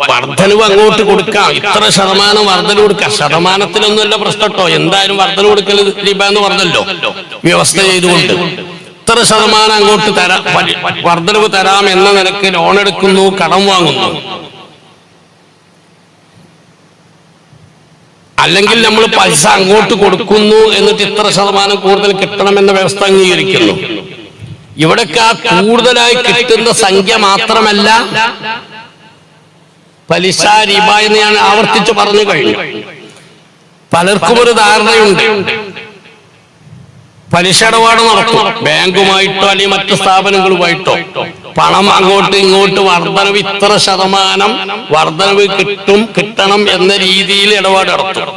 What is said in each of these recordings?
വർധനവ് അങ്ങോട്ട് കൊടുക്കാം. ഇത്ര ശതമാനം വർധന കൊടുക്കാം. ശതമാനത്തിലൊന്നുമല്ല പ്രശ്നട്ടോ. എന്തായാലും വർധന കൊടുക്കൽ രൂപ എന്ന് പറഞ്ഞല്ലോ. വ്യവസ്ഥ ചെയ്തുകൊണ്ട്. ഇത്ര ശതമാനം അങ്ങോട്ട് തരാം. വർധനവ് തരാം എന്ന നിലയ്ക്ക് ലോൺ എടുക്കുന്നു കടം വാങ്ങുന്നു. അല്ലെങ്കിൽ നമ്മൾ പൈസ അങ്ങോട്ട് കൊടുക്കുന്നു എന്നിട്ട് ഇത്ര ശതമാനം കൂടുതൽ കിട്ടണമെന്ന വ്യവസ്ഥ അംഗീകരിക്കുന്നു. ഇവിടൊക്കെ ആ കൂടുതലായി കിട്ടുന്ന സംഖ്യ മാത്രമല്ല പലിശ രീപ എന്ന് ഞാൻ ആവർത്തിച്ചു പറഞ്ഞു കഴിഞ്ഞു പലർക്കും ഒരു ധാരണയുണ്ട്. പലിശ ഇടപാട് നടത്തും. ബാങ്കുമായിട്ടോ അല്ലെങ്കിൽ മറ്റ് സ്ഥാപനങ്ങളുമായിട്ടോ പണം അങ്ങോട്ട് ഇങ്ങോട്ട് വർധനവ് ഇത്ര ശതമാനം വർധനവ് കിട്ടും കിട്ടണം എന്ന രീതിയിൽ ഇടപാട് നടത്തും.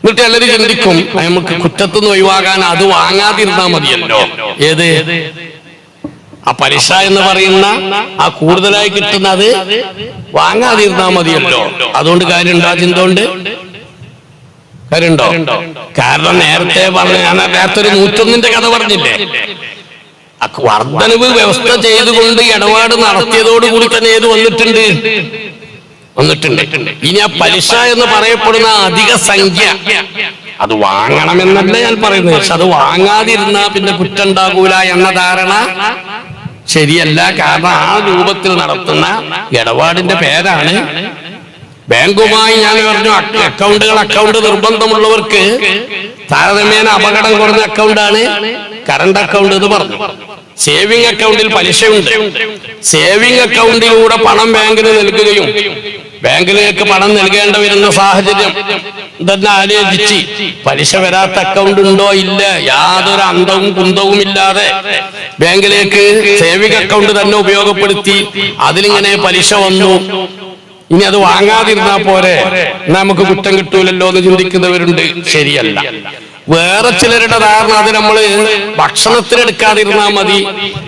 എന്നിട്ട് എല്ലാവരും ചിന്തിക്കും നമുക്ക് കുറ്റത്തുനിന്ന് ഒഴിവാകാൻ അത് വാങ്ങാതിരുന്നാൽ മതിയല്ലോ. ഏത്? ആ പലിശ എന്ന് പറയുന്ന ആ കൂടുതലായി കിട്ടുന്നത് വാങ്ങാതിരുന്നാ മതിയല്ലോ. അതുകൊണ്ട് കാര്യമുണ്ടോ ചിന്തോണ്ട് കാര്യമുണ്ടോ? കാരണം നേരത്തെ പറഞ്ഞ ഞാൻ നേരത്തെ ഒരു നൂറ്റൊന്നിന്റെ കഥ പറഞ്ഞില്ലേ? വർധനവ് വ്യവസ്ഥ ചെയ്തുകൊണ്ട് ഇടപാട് നടത്തിയതോടുകൂടി തന്നെ ഏത് വന്നിട്ടുണ്ട്? വന്നിട്ടുണ്ട്. ഇനി ആ പലിശ എന്ന് പറയപ്പെടുന്ന അധിക സംഖ്യ അത് വാങ്ങണമെന്നല്ല ഞാൻ പറയുന്നത്. പക്ഷെ അത് വാങ്ങാതിരുന്നാ പിന്നെ കുറ്റുണ്ടാകൂല എന്ന ധാരണ ശരിയല്ല കാരണം ആ രൂപത്തിൽ നടത്തുന്ന ഇടപാടിന്റെ പേരാണ് ബാങ്കുമായി ഞാൻ പറഞ്ഞു അക്കൗണ്ടുകൾ അക്കൗണ്ട് നിർബന്ധമുള്ളവർക്ക് താരതമ്യേന അപകടം കുറഞ്ഞ അക്കൗണ്ടാണ് കറണ്ട് അക്കൗണ്ട് എന്ന് പറഞ്ഞു. സേവിംഗ് അക്കൗണ്ടിൽ പലിശയുണ്ട്. സേവിംഗ് അക്കൗണ്ടിലൂടെ പണം ബാങ്കിന് നൽകുകയും ബാങ്കിലേക്ക് പണം നൽകേണ്ട വരുന്ന സാഹചര്യം തന്നെ ആലോചിച്ച് പലിശ വരാത്ത അക്കൗണ്ട് ഉണ്ടോ ഇല്ല. യാതൊരു അന്തവും കുന്തവും ഇല്ലാതെ ബാങ്കിലേക്ക് സേവിംഗ് അക്കൗണ്ട് തന്നെ ഉപയോഗപ്പെടുത്തി അതിലിങ്ങനെ പലിശ വന്നു. ഇനി അത് വാങ്ങാതിരുന്നാ പോരെ. നമുക്ക് കുറ്റം കിട്ടൂലല്ലോ എന്ന് ചിന്തിക്കുന്നവരുണ്ട്. ശരിയല്ല. വേറെ ചിലരുടെ ധാരണ അത് നമ്മൾ ഭക്ഷണത്തിനെടുക്കാതിരുന്നാ മതി.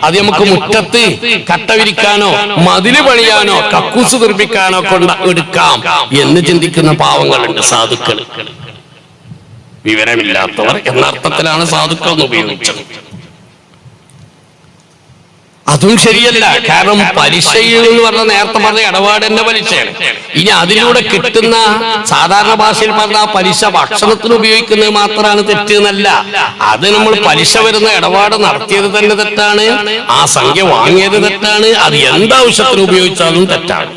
അത് നമുക്ക് മുറ്റത്ത് കട്ട വിരിക്കാനോ മതിൽ പണിയാനോ കക്കൂസ് നിർമ്മിക്കാനോ കൊണ്ട് എടുക്കാം എന്ന് ചിന്തിക്കുന്ന പാവങ്ങളുണ്ട് സാധുക്കൾ വിവരമില്ലാത്തവർ എന്ന അർത്ഥത്തിലാണ് സാധുക്കൾ എന്ന് ഉപയോഗിച്ചത്. അതും ശരിയല്ല. കാരണം പലിശയിൽ എന്ന് പറഞ്ഞ നേരത്തെ പറഞ്ഞ ഇടപാടിന്റെ പലിശയാണ്. ഇനി അതിലൂടെ കിട്ടുന്ന സാധാരണ ഭാഷയിൽ പറഞ്ഞ ആ പലിശ ഭക്ഷണത്തിന് ഉപയോഗിക്കുന്നത് മാത്രമാണ് തെറ്റ് എന്നല്ല. അത് നമ്മൾ പലിശ വരുന്ന ഇടപാട് നടത്തിയത് തന്നെ തെറ്റാണ്. ആ സംഖ്യ വാങ്ങിയത് തെറ്റാണ്. അത് എന്താവശ്യത്തിന് ഉപയോഗിച്ചാലും തെറ്റാണ്.